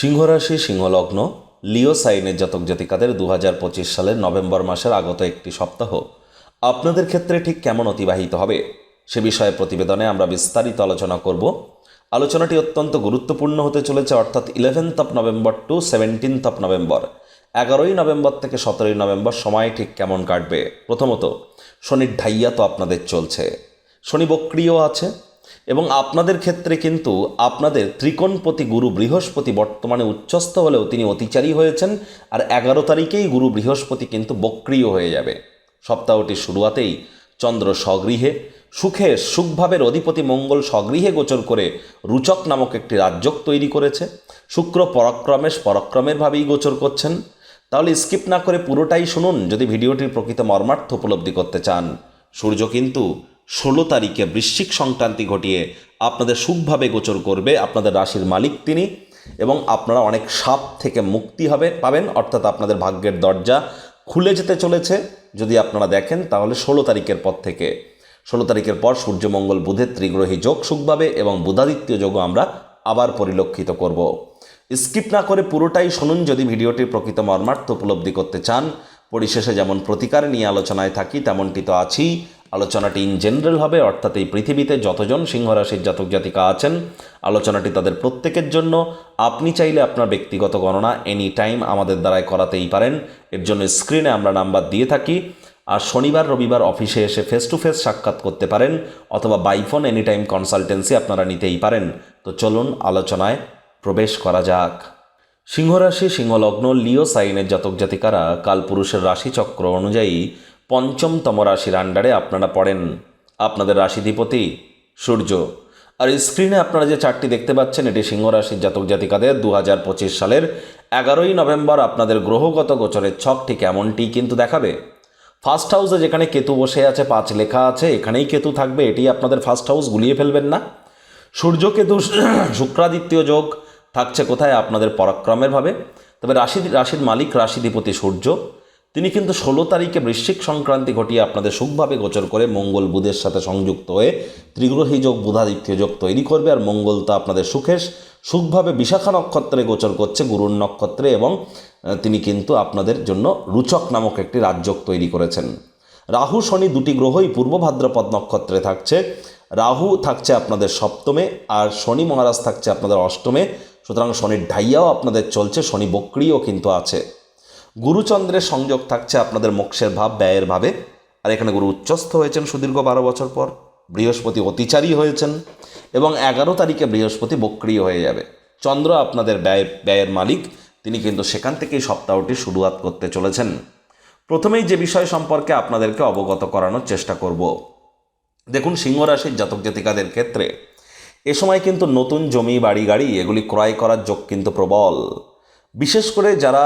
সিংহরাশি সিংহলগ্ন, লিও সাইনের জাতক জাতিকাদের দু হাজার পঁচিশ সালের নভেম্বর মাসের আগত একটি সপ্তাহ। আপনাদের ক্ষেত্রে ঠিক কেমন অতিবাহিত হবে? সে বিষয়ে প্রতিবেদনে আমরা বিস্তারিত আলোচনা করব। আলোচনাটি অত্যন্ত গুরুত্বপূর্ণ হতে চলেছে, অর্থাৎ eleventh of November to seventeenth of November এগারোই নভেম্বর থেকে সতেরোই নভেম্বর সময় ঠিক কেমন কাটবে? প্রথমত শনির ঢাইয়া তো আপনাদের চলছে। শনি বক্রিয় আছে এবং আপনাদের ক্ষেত্রে কিন্তু আপনাদের ত্রিকোণপতি গুরু বৃহস্পতি বর্তমানে উচ্চস্থ হলেও তিনি অতিচারী হয়েছেন, আর এগারো তারিখেই গুরু বৃহস্পতি কিন্তু বক্রিয় হয়ে যাবে। সপ্তাহটির শুরুয়াতেই চন্দ্র স্বগৃহে, সুখে সুখভাবের অধিপতি মঙ্গল স্বগৃহে গোচর করে রুচক নামক একটি রাজ্যক তৈরি করেছে। শুক্র পরাক্রমেশ পরাক্রমের ভাবেই গোচর করছেন। তাহলে স্কিপ না করে পুরোটাই শুনুন, যদি ভিডিওটির প্রকৃত মর্মার্থ উপলব্ধি করতে চান। সূর্য কিন্তু ষোলো তারিখে বৃশ্চিক সংক্রান্তি ঘটিয়ে আপনাদের সুখভাবে গোচর করবে আপনাদের রাশির মালিক তিনি এবং আপনারা অনেক সাপ থেকে মুক্তি হবে, পাবেন। অর্থাৎ আপনাদের ভাগ্যের দরজা খুলে যেতে চলেছে। যদি আপনারা দেখেন, তাহলে ষোলো তারিখের পর থেকে, ষোলো তারিখের পর সূর্যমঙ্গল বুধের ত্রিগ্রহী যোগ সুখভাবে এবং বুধাদিত্য যোগও আমরা আবার পরিলক্ষিত করব। স্কিপ না করে পুরোটাই শুনুন। যদি ভিডিওটির প্রকৃত মর্মার্থ উপলব্ধি করতে চান, পরিশেষে যেমন প্রতিকার নিয়ে আলোচনায় থাকি, তেমনটি তো আছেই। আলোচনাটি ইন জেনারেল হবে, অর্থাৎ এই পৃথিবীতে যতজন সিংহরাশির জাতক জাতিকা আছেন, আলোচনাটি তাদের প্রত্যেকের জন্য। আপনি চাইলে আপনার ব্যক্তিগত গণনা এনি টাইম আমাদের দ্বারায় করাতেই পারেন। এর জন্য স্ক্রিনে আমরা নাম্বার দিয়ে থাকি। আর শনিবার, রবিবার অফিসে এসে ফেস টু ফেস সাক্ষাৎ করতে পারেন, অথবা বাইফোন এনি টাইম কনসালটেন্সি আপনারা নিতেই পারেন। তো চলুন আলোচনায় প্রবেশ করা যাক। সিংহরাশি, সিংহলগ্ন, লিও সাইনের জাতক জাতিকারা কালপুরুষের রাশিচক্র অনুযায়ী পঞ্চমতম রাশির আন্ডারে আপনারা পড়েন। আপনাদের রাশিধিপতি সূর্য। আর স্ক্রিনে আপনারা যে চারটি দেখতে পাচ্ছেন, এটি সিংহ রাশির জাতক জাতিকাদের দু হাজার পঁচিশ সালের এগারোই নভেম্বর আপনাদের গ্রহগত গোচরের ছক ঠিক এমনটি কিন্তু দেখাবে। ফার্স্ট হাউসে যেখানে কেতু বসে আছে, পাঁচ লেখা আছে, এখানেই কেতু থাকবে, এটি আপনাদের ফার্স্ট হাউস গুলিয়ে ফেলবেন না। সূর্য কেতু শুক্রাদিত্য যোগ, থাকছে কোথায়? আপনাদের পরাক্রমের ভাবে। তবে রাশি রাশির মালিক রাশিধিপতি সূর্য। তিনি কিন্তু ষোলো তারিখে বৃশ্চিক সংক্রান্তি ঘটিয়ে আপনাদের সুখভাবে গোচর করে মঙ্গল বুধের সাথে সংযুক্ত হয়ে ত্রিগ্রহী যোগ বুধাদিত্য যোগ তৈরি করবে আর মঙ্গল তো আপনাদের সুখেশ সুখভাবে বিশাখা নক্ষত্রে গোচর করছে গুরুর নক্ষত্রে এবং তিনি কিন্তু আপনাদের জন্য রুচক নামক একটি রাজযোগ তৈরি করেছেন। রাহু, শনি দুটি গ্রহই পূর্ব ভাদ্রপদ নক্ষত্রে থাকছে। রাহু থাকছে আপনাদের সপ্তমে আর শনি মহারাজ থাকছে আপনাদের অষ্টমে। সুতরাং শনির ঢাইয়াও আপনাদের চলছে, শনি বক্রিও কিন্তু আছে। গুরুচন্দ্রের সংযোগ থাকছে আপনাদের মোক্ষের ভাব, ব্যয়ের ভাবে। আর এখানে গুরু উচ্চস্থ হয়েছেন সুদীর্ঘ বারো বছর পর। বৃহস্পতি অতিচারী হয়েছেন এবং এগারো তারিখে বৃহস্পতি বক্রিয় হয়ে যাবে। চন্দ্র আপনাদের ব্যয় ব্যয়ের মালিক। তিনি কিন্তু সেখান থেকেই সপ্তাহটি শুরুয়াত করতে চলেছেন। প্রথমেই যে বিষয় সম্পর্কে আপনাদেরকে অবগত করানোর চেষ্টা করব। দেখুন, সিংহরাশির জাতক জাতিকাদের ক্ষেত্রে এ সময় কিন্তু নতুন জমি, বাড়ি, গাড়ি, এগুলি ক্রয় করার যোগ কিন্তু প্রবল। বিশেষ করে যারা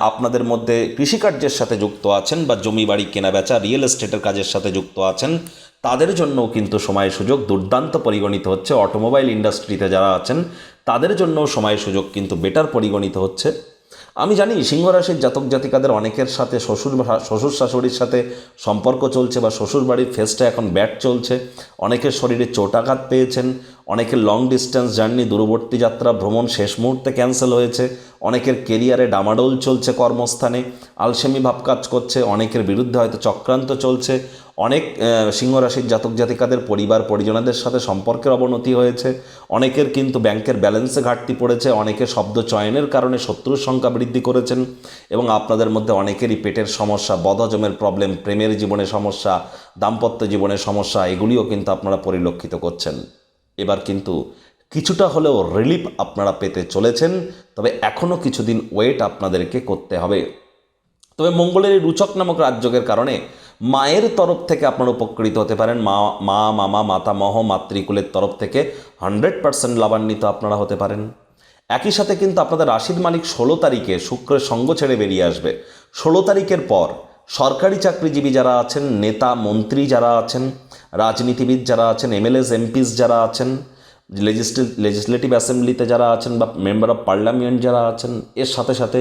আপনাদের মধ্যে কৃষিকার্যের সাথে যুক্ত আছেন বা জমি বাড়ি কেনা বেচা, রিয়েল এস্টেটের কাজের সাথে যুক্ত আছেন, তাদের জন্যও কিন্তু সময় সুযোগ দুর্দান্ত পরিগণিত হচ্ছে। অটোমোবাইল ইন্ডাস্ট্রিতে যারা আছেন, তাদের জন্য সময় সুযোগ কিন্তু বেটার পরিগণিত হচ্ছে। আমি জানি সিংহ রাশির জাতক জাতিকাদের অনেকের সাথে শ্বশুর শ্বশুর শাশুড়ির সাথে সম্পর্ক চলছে বা শ্বশুর বাড়ির ফেসটা এখন ব্যাট চলছে। অনেকের শরীরে চোটাঘাত পেয়েছেন, অনেকের লং ডিস্টেন্স জার্নি দূরবর্তী যাত্রা, ভ্রমণ শেষ মুহূর্তে ক্যান্সেল হয়েছে, অনেকের কেরিয়ারে ডামাডোল চলছে কর্মস্থানে আলসেমি ভাব কাজ করছে, অনেকের বিরুদ্ধে হয়তো চক্রান্ত চলছে অনেক আহ, সিংহ রাশির জাতক জাতিকাদের পরিবার পরিজনদের সাথে সম্পর্কের অবনতি হয়েছে। অনেকের কিন্তু ব্যাংকের ব্যালেন্সে ঘাটতি পড়েছে অনেকে শব্দ চয়নের কারণে শত্রুর সংখ্যা বৃদ্ধি করেছেন এবং আপনাদের মধ্যে অনেকেরই পেটের সমস্যা বদহজমের প্রবলেম প্রেমের জীবনে সমস্যা দাম্পত্য জীবনের সমস্যা এগুলিও কিন্তু আপনারা পরিলক্ষিত করছেন। এবার কিন্তু কিছুটা হলেও রিলিফ আপনারা পেতে চলেছেন তবে এখনও কিছুদিন ওয়েট আপনাদেরকে করতে হবে। তবে মঙ্গলের এই রুচক নামক রাজযোগের কারণে মায়ের তরফ থেকে আপনারা উপকৃত হতে পারেন। মা মা, মামা মাতামহ মাতৃকুলের তরফ থেকে হান্ড্রেড পার্সেন্ট লাভান্বিত আপনারা হতে পারেন। একই সাথে কিন্তু আপনাদের রাশির মালিক ষোলো তারিখে শুক্রের সঙ্গ ছেড়ে বেরিয়ে আসবে। ষোলো তারিখের পর সরকারি চাকরিজীবী যারা আছেন, নেতা, মন্ত্রী যারা আছেন, রাজনীতিবিদ যারা আছেন, এমএলএস, এমপিস যারা আছেন লেজিসলেটিভ অ্যাসেম্বলিতে যারা আছেন বা মেম্বার অফ পার্লামেন্ট যারা আছেন, এর সাথে সাথে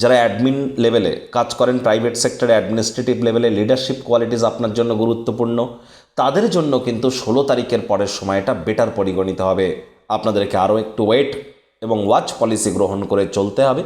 যারা অ্যাডমিন লেভেলে কাজ করেন প্রাইভেট সেক্টরে অ্যাডমিনিস্ট্রেটিভ লেভেলে লিডারশিপ কোয়ালিটিস আপনার জন্য গুরুত্বপূর্ণ, তাদের জন্য কিন্তু ষোলো তারিখের পরের সময়টা বেটার পরিগণিত হবে। আপনাদেরকে আরও একটু ওয়েট এবং ওয়াচ পলিসি গ্রহণ করে চলতে হবে।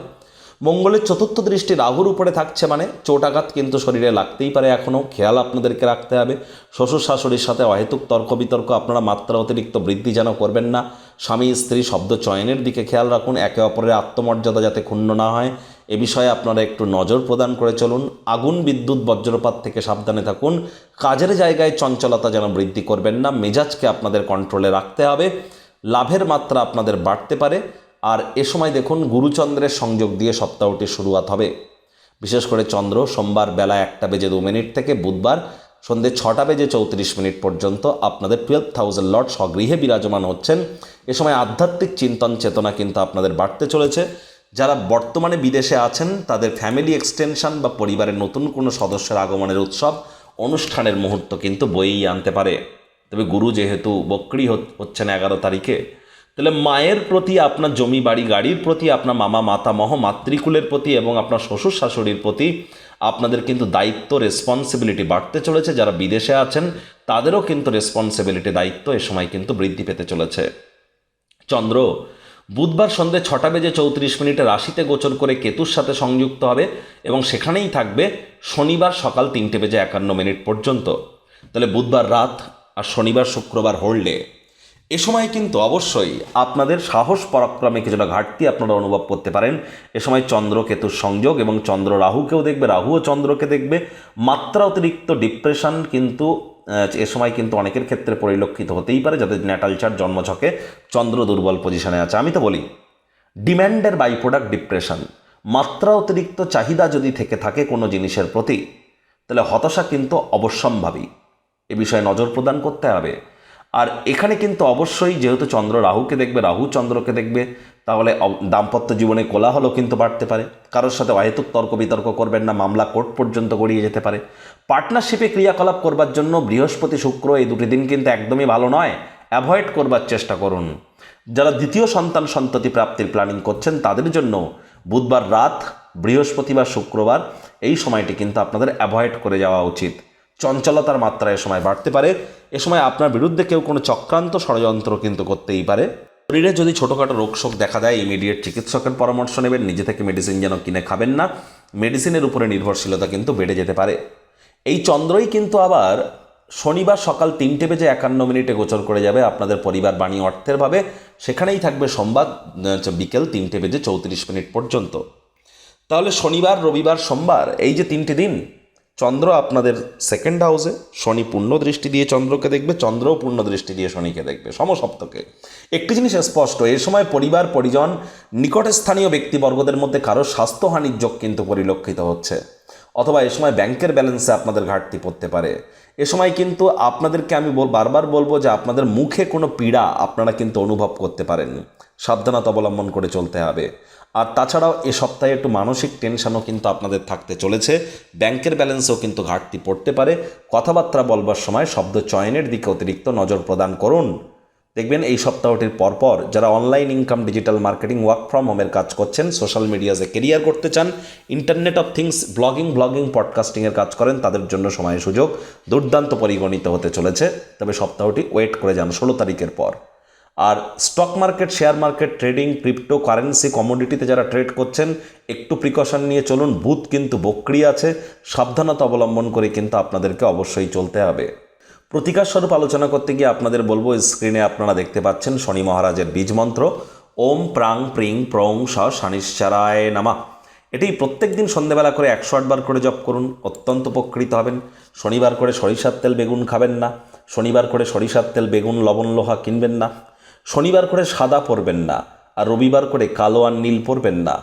মঙ্গলের চতুর্থ দৃষ্টি রাহুর উপরে থাকছে মানে চোটাঘাত কিন্তু শরীরে লাগতেই পারে এখনও। খেয়াল আপনাদেরকে রাখতে হবে। শ্বশুর শাশুড়ির সাথে অহেতুক তর্ক বিতর্ক, আপনারা মাত্রা অতিরিক্ত বৃদ্ধি যেন করবেন না। স্বামী, স্ত্রী শব্দ চয়নের দিকে খেয়াল রাখুন, একে অপরের আত্মমর্যাদা যাতে ক্ষুণ্ণ না হয়। এ বিষয়ে আপনারা একটু নজর প্রদান করে চলুন। আগুন, বিদ্যুৎ, বজ্রপাত থেকে সাবধানে থাকুন। কাজের জায়গায় চঞ্চলতা যেন বৃদ্ধি করবেন না। মেজাজকে আপনাদের কন্ট্রোলে রাখতে হবে। লাভের মাত্রা আপনাদের বাড়তে পারে। আর এ সময় দেখুন গুরুচন্দ্রের সংযোগ দিয়ে সপ্তাহটি শুরুয়াত হবে। বিশেষ করে চন্দ্র সোমবার বেলা একটা বেজে দু মিনিট থেকে বুধবার সন্ধ্যে ছটা বেজে চৌত্রিশ মিনিট পর্যন্ত আপনাদের টুয়েলভ থাউজেন্ড লট স্বগৃহে বিরাজমান হচ্ছেন। এ সময় আধ্যাত্মিক চিন্তন চেতনা কিন্তু আপনাদের বাড়তে চলেছে। যারা বর্তমানে বিদেশে আছেন, তাদের ফ্যামিলি এক্সটেনশন বা পরিবারের নতুন কোনো সদস্যের আগমনের উৎসব, অনুষ্ঠানের মুহূর্ত কিন্তু বইয়েই আনতে পারে। তবে গুরু যেহেতু বক্রি হচ- হচ্ছেন এগারো তারিখে তাহলে মায়ের প্রতি আপনার জমি, বাড়ি, গাড়ির প্রতি আপনার মামা মাতামহ মাতৃকুলের প্রতি এবং আপনার শ্বশুর, শাশুড়ির প্রতি আপনাদের কিন্তু দায়িত্ব রেসপন্সিবিলিটি বাড়তে চলেছে। যারা বিদেশে আছেন, তাদেরও কিন্তু রেসপন্সিবিলিটি দায়িত্ব এ সময় কিন্তু বৃদ্ধি পেতে চলেছে। চন্দ্র, বুধবার সন্ধ্যে ছটা বেজে চৌত্রিশ মিনিটে রাশিতে গোচর করে কেতুর সাথে সংযুক্ত হবে এবং সেখানেই থাকবে শনিবার সকাল তিনটে বেজে একান্ন মিনিট পর্যন্ত। তাহলে বুধবার রাত আর শনিবার শুক্রবার হোল্ডে এ সময় কিন্তু অবশ্যই আপনাদের সাহস পরাক্রমে কিছুটা ঘাটতি আপনারা অনুভব করতে পারেন। এ সময় চন্দ্র কেতুর সংযোগ এবং চন্দ্র রাহুকেও দেখবে, রাহুও চন্দ্রকে দেখবে। মাত্রা অতিরিক্ত ডিপ্রেশন কিন্তু এ সময় কিন্তু অনেকের ক্ষেত্রে পরিলক্ষিত হতেই পারে, যাদের ন্যাটাল চার জন্মছকে চন্দ্র দুর্বল পজিশনে আছে। আমি তো বলি, ডিম্যান্ডের বাই প্রোডাক্ট ডিপ্রেশন মাত্রা অতিরিক্ত চাহিদা যদি থেকে থাকে কোনো জিনিসের প্রতি, তাহলে হতাশা কিন্তু অবশ্যম্ভাবী। এ বিষয়ে নজর প্রদান করতে হবে। আর এখানে কিন্তু অবশ্যই যেহেতু চন্দ্র রাহুকে দেখবে, রাহু চন্দ্রকে দেখবে, তাহলে দাম্পত্য জীবনে কোলাহলও কিন্তু বাড়তে পারে। কারোর সাথে অহেতুক তর্ক বিতর্ক করবেন না, মামলা কোর্ট পর্যন্ত গড়িয়ে যেতে পারে। পার্টনারশিপে ক্রিয়াকলাপ করবার জন্য বৃহস্পতি শুক্র এই দুটি দিন কিন্তু একদমই ভালো নয়। অ্যাভয়েড করবার চেষ্টা করুন। যারা দ্বিতীয় সন্তান সন্ততি প্রাপ্তির প্ল্যানিং করছেন, তাদের জন্য বুধবার রাত বৃহস্পতিবার শুক্রবার এই সময়টি কিন্তু আপনাদের অ্যাভয়েড করে যাওয়া উচিত। চঞ্চলতার মাত্রা এ সময় বাড়তে পারে। এ সময় আপনার বিরুদ্ধে কেউ কোনো চক্রান্ত ষড়যন্ত্র কিন্তু করতেই পারে। শরীরে যদি ছোটোখাটো রোগ শোক দেখা দেয় ইমিডিয়েট চিকিৎসকের পরামর্শ নেবেন, নিজে থেকে মেডিসিন যেন কিনে খাবেন না। মেডিসিনের উপরে নির্ভরশীলতা কিন্তু বেড়ে যেতে পারে। এই চন্দ্রই কিন্তু আবার শনিবার সকাল তিনটে বেজে একান্ন মিনিটে গোচর করে যাবে আপনাদের পরিবার বাণী অর্থের ভাবে। সেখানেই থাকবে সোমবার বিকেল তিনটে বেজে চৌত্রিশ মিনিট পর্যন্ত। তাহলে শনিবার, রবিবার, সোমবার, এই যে তিনটে দিন চন্দ্র আপনাদের সেকেন্ড হাউসে শনি পূর্ণ দৃষ্টি দিয়ে চন্দ্রকে দেখবে, চন্দ্রও পূর্ণ দৃষ্টি দিয়ে শনিকে দেখবে, সমসপ্তকে। একটি জিনিস স্পষ্ট এই সময় পরিবার, পরিজন, নিকটে স্থানীয় ব্যক্তিবর্গদের মধ্যে কারও স্বাস্থ্যহানির যোগ কিন্তু পরিলক্ষিত হচ্ছে। অথবা এ সময় ব্যাংকের ব্যালেন্সে আপনাদের ঘাটতি পড়তে পারে। এ সময় কিন্তু আপনাদেরকে আমি বারবার বলব যে আপনাদের মুখে কোনো পীড়া আপনারা কিন্তু অনুভব করতে পারেন সাবধানতা অবলম্বন করে চলতে হবে। আর তাছাড়াও এ সপ্তাহে একটু মানসিক টেনশনও কিন্তু আপনাদের থাকতে চলেছে। ব্যাংকের ব্যালেন্সেও কিন্তু ঘাটতি পড়তে পারে। কথাবার্তা বলবার সময় শব্দ চয়নের দিকে অতিরিক্ত নজর প্রদান করুন। দেখবেন এই সপ্তাহটির পরপর যারা online income digital marketing work from হোমের কাজ করছেন সোশ্যাল মিডিয়াতে কেরিয়ার করতে চান internet of things blogging blogging পডকাস্টিংয়ের কাজ করেন, তাদের জন্য সময় সুযোগ দুর্দান্ত পরিগণিত হতে চলেছে। তবে সপ্তাহটি ওয়েট করে যান ষোলো তারিখের পর। আর stock market share market trading crypto currency কমোডিটিতে যারা ট্রেড করছেন, একটু প্রিকশন নিয়ে চলুন। বুথ কিন্তু বক্রি আছে। সাবধানতা অবলম্বন করে কিন্তু আপনাদেরকে অবশ্যই চলতে হবে। প্রতিকার স্বরূপ আলোচনা করতে গিয়ে আপনাদের বলব স্ক্রিনে আপনারা দেখতে পাচ্ছেন শনি মহারাজের বীজ মন্ত্র। ওম প্রাং প্রিং প্রং স শানিশ্চারায় নামা। এটি প্রত্যেক দিন সন্ধেবেলা করে একশো আটবার করে জপ করুন, অত্যন্ত উপকৃত হবেন। শনিবার করে সরিষার তেল বেগুন খাবেন না। শনিবার করে সরিষার তেল বেগুন, লবণ, লোহা কিনবেন না। শনিবার করে সাদা পরবেন না আর রবিবার করে কালো আর নীল পরবেন না।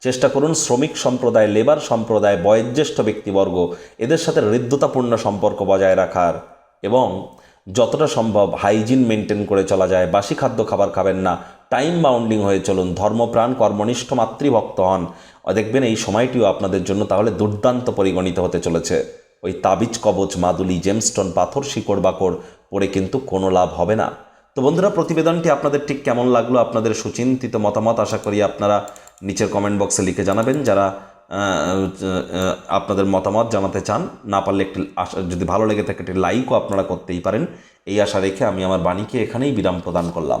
চেষ্টা করুন শ্রমিক সম্প্রদায়, লেবার সম্প্রদায়, বয়োজ্যেষ্ঠ ব্যক্তিবর্গ এদের সাথে হৃদ্যতাপূর্ণ সম্পর্ক বজায় রাখার। এবং যতটা সম্ভব হাইজিন মেনটেন করে চলা যায়। বাসি খাদ্য খাবার খাবেন না। টাইম বাউন্ডিং হয়ে চলুন। ধর্মপ্রাণ কর্মনিষ্ঠ, মাতৃভক্ত হন। দেখবেন এই সময়টিও আপনাদের জন্য তাহলে দুর্দান্ত পরিগণিত হতে চলেছে। ওই তাবিজ, কবচ, মাদুলি জেমস্টোন পাথর, শিকড়, বাকড় পড়ে কিন্তু কোনো লাভ হবে না। তো বন্ধুরা, প্রতিবেদনটি আপনাদের ঠিক কেমন লাগল, আপনাদের সুচিন্তিত মতামত আশা করি আপনারা নিচের কমেন্ট বক্সে লিখে জানাবেন। যারা আপনাদের মতামত জানাতে চান, না পারলে একটি যদি ভালো লেগে থাকে, একটি লাইকও আপনারা করতেই পারেন। এই আশা রেখে আমি আমার বাণীকে এখানেই বিরাম প্রদান করলাম।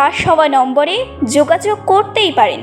ফ্ল্যাশ হওয়া নম্বরে যোগাযোগ করতেই পারেন।